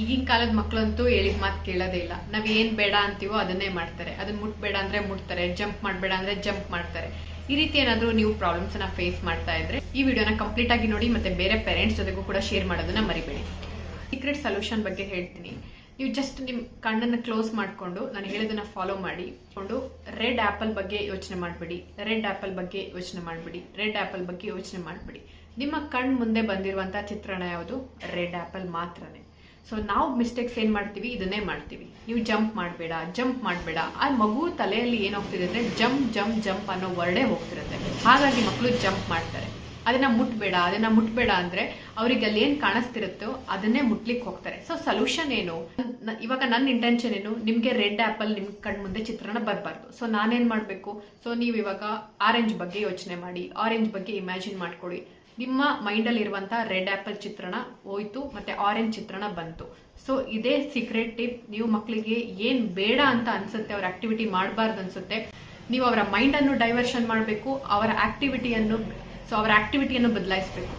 ಈಗಿನ ಕಾಲದ ಮಕ್ಕಳಂತೂ ಹೇಳಿದ ಮಾತು ಕೇಳೋದೇ ಇಲ್ಲ. ನಾವ್ ಏನ್ ಬೇಡ ಅಂತೀವೋ ಅದನ್ನೇ ಮಾಡ್ತಾರೆ. ಅದನ್ನ ಮುಟ್ಬೇಡ ಅಂದ್ರೆ ಮುಟ್ತಾರೆ. ಜಂಪ್ ಮಾಡ್ಬೇಡ ಅಂದ್ರೆ ಜಂಪ್ ಮಾಡ್ತಾರೆ. ಈ ರೀತಿ ಏನಾದ್ರೂ ನೀವು ಪ್ರಾಬ್ಲಮ್ಸ್ನ ಫೇಸ್ ಮಾಡ್ತಾ ಇದ್ರೆ ಈ ವಿಡಿಯೋನ ಕಂಪ್ಲೀಟ್ ಆಗಿ ನೋಡಿ ಮತ್ತೆ ಬೇರೆ ಪೇರೆಂಟ್ಸ್ ಜೊತೆಗೂ ಕೂಡ ಶೇರ್ ಮಾಡೋದನ್ನ ಮರಿಬೇಡಿ. ಸೀಕ್ರೆಟ್ ಸೊಲ್ಯೂಷನ್ ಬಗ್ಗೆ ಹೇಳ್ತೀನಿ. ನೀವು ಜಸ್ಟ್ ನಿಮ್ ಕಣ್ಣನ್ನ ಕ್ಲೋಸ್ ಮಾಡ್ಕೊಂಡು ನಾನು ಹೇಳೋದನ್ನ ಫಾಲೋ ಮಾಡಿ. ಕೊಂಡು ರೆಡ್ ಆಪಲ್ ಬಗ್ಗೆ ಯೋಚನೆ ಮಾಡಬೇಡಿ. ರೆಡ್ ಆಪಲ್ ಬಗ್ಗೆ ಯೋಚನೆ ಮಾಡಬೇಡಿ. ರೆಡ್ ಆಪಲ್ ಬಗ್ಗೆ ಯೋಚನೆ ಮಾಡಬೇಡಿ. ನಿಮ್ಮ ಕಣ್ಣು ಮುಂದೆ ಬಂದಿರುವಂತಹ ಚಿತ್ರಣ ಯಾವುದು? ರೆಡ್ ಆಪಲ್ ಮಾತ್ರನೇ. ಸೊ ನಾವು ಮಿಸ್ಟೇಕ್ಸ್ ಏನು ಮಾಡ್ತೀವಿ? ಇದನ್ನೇ ಮಾಡ್ತೀವಿ. ನೀವು ಜಂಪ್ ಮಾಡಬೇಡ ಜಂಪ್ ಮಾಡಬೇಡ. ಆ ಮಗು ತಲೆಯಲ್ಲಿ ಏನೋಗ್ತಿದೆ ಅಂದರೆ ಜಂಪ್ ಜಂಪ್ ಜಂಪ್ ಅನ್ನೋ ವರ್ಡೇ ಹೋಗ್ತಿರುತ್ತೆ. ಹಾಗಾಗಿ ಮಕ್ಕಳು ಜಂಪ್ ಮಾಡ್ತಾರೆ. ಅದನ್ನ ಮುಟ್ಬೇಡ ಅದನ್ನ ಮುಟ್ಬೇಡ ಅಂದ್ರೆ ಅವರಿಗೆ ಅಲ್ಲಿ ಏನು ಕಾಣಿಸ್ತಿರುತ್ತೋ ಅದನ್ನೇ ಮುಟ್ಲಿಕ್ಕೆ ಹೋಗ್ತಾರೆ. ಸೊ ಸೊಲ್ಯೂಷನ್ ಏನು? ಇವಾಗ ನನ್ನ ಇಂಟೆನ್ಷನ್ ಏನು? ನಿಮಗೆ ರೆಡ್ ಆ್ಯಪಲ್ ನಿಮ್ಮ ಕಣ್ಮುಂದೆ ಮುಂದೆ ಚಿತ್ರಣ ಬರಬಾರ್ದು. ಸೊ ನಾನೇನು ಮಾಡಬೇಕು? ಸೊ ನೀವು ಇವಾಗ ಆರೆಂಜ್ ಬಗ್ಗೆ ಯೋಚನೆ ಮಾಡಿ ಆರೆಂಜ್ ಬಗ್ಗೆ ಇಮ್ಯಾಜಿನ್ ಮಾಡ್ಕೊಳ್ಳಿ. ನಿಮ್ಮ ಮೈಂಡ್ ಅಲ್ಲಿ ಇರುವಂತಹ ರೆಡ್ ಆ್ಯಪಲ್ ಚಿತ್ರಣ ಹೋಯ್ತು, ಮತ್ತೆ ಆರೆಂಜ್ ಚಿತ್ರಣ ಬಂತು. ಸೊ ಇದೇ ಸೀಕ್ರೆಟ್ ಟಿಪ್ ನೀವು ಮಕ್ಕಳಿಗೆ ಏನ್ ಬೇಡ ಅಂತ ಅನ್ಸುತ್ತೆ, ಅವ್ರ ಆಕ್ಟಿವಿಟಿ ಮಾಡಬಾರ್ದು ಅನ್ಸುತ್ತೆ, ನೀವು ಅವರ ಮೈಂಡ್ ಅನ್ನು ಡೈವರ್ಷನ್ ಮಾಡಬೇಕು, ಅವರ ಆಕ್ಟಿವಿಟಿಯನ್ನು ಸೊ ಅವರ ಆಕ್ಟಿವಿಟಿಯನ್ನು ಬದಲಾಯಿಸಬೇಕು.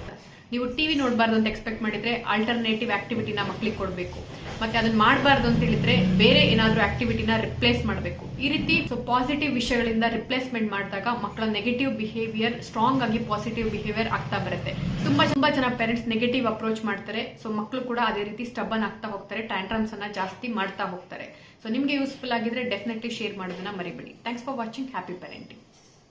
ನೀವು ಟಿವಿ ನೋಡಬಾರ್ದು ಅಂತ ಎಕ್ಸ್ಪೆಕ್ಟ್ ಮಾಡಿದ್ರೆ ಆಲ್ಟರ್ನೇಟಿವ್ ಆಕ್ಟಿವಿಟಿನ ಮಕ್ಕಳಿಗೆ ಕೊಡಬೇಕು. ಮತ್ತೆ ಅದನ್ನ ಮಾಡಬಾರ್ದು ಅಂತ ಹೇಳಿದ್ರೆ ಬೇರೆ ಏನಾದ್ರೂ ಆಕ್ಟಿವಿಟಿನ ರಿಪ್ಲೇಸ್ ಮಾಡಬೇಕು. ಈ ರೀತಿ ಸೊ ಪಾಸಿಟಿವ್ ವಿಷಯಗಳಿಂದ ರಿಪ್ಲೇಸ್ಮೆಂಟ್ ಮಾಡಿದಾಗ ಮಕ್ಕಳ ನೆಗೆಟಿವ್ ಬಿಹೇವಿಯರ್ ಸ್ಟ್ರಾಂಗ್ ಆಗಿ ಪಾಸಿಟಿವ್ ಬಿಹೇವಿಯರ್ ಆಗ್ತಾ ಬರುತ್ತೆ. ತುಂಬಾ ತುಂಬಾ ಜನ ಪೇರೆಂಟ್ಸ್ ನೆಗೆಟಿವ್ ಅಪ್ರೋಚ್ ಮಾಡ್ತಾರೆ. ಸೊ ಮಕ್ಕಳು ಕೂಡ ಅದೇ ರೀತಿ ಸ್ಟಬನ್ ಆಗ್ತಾ ಹೋಗ್ತಾರೆ ಟ್ಯಾಂಟ್ರಮ್ಸ್ ಅನ್ನ ಜಾಸ್ತಿ ಮಾಡ್ತಾ ಹೋಗ್ತಾರೆ. ಸೊ ನಿಮ್ಗೆ ಯೂಸ್ಫುಲ್ ಆಗಿದ್ರೆ ಡೆಫಿನೆಟ್ಲಿ ಶೇರ್ ಮಾಡೋದನ್ನ ಮರಿಬೇಡಿ. Thanks for watching happy parenting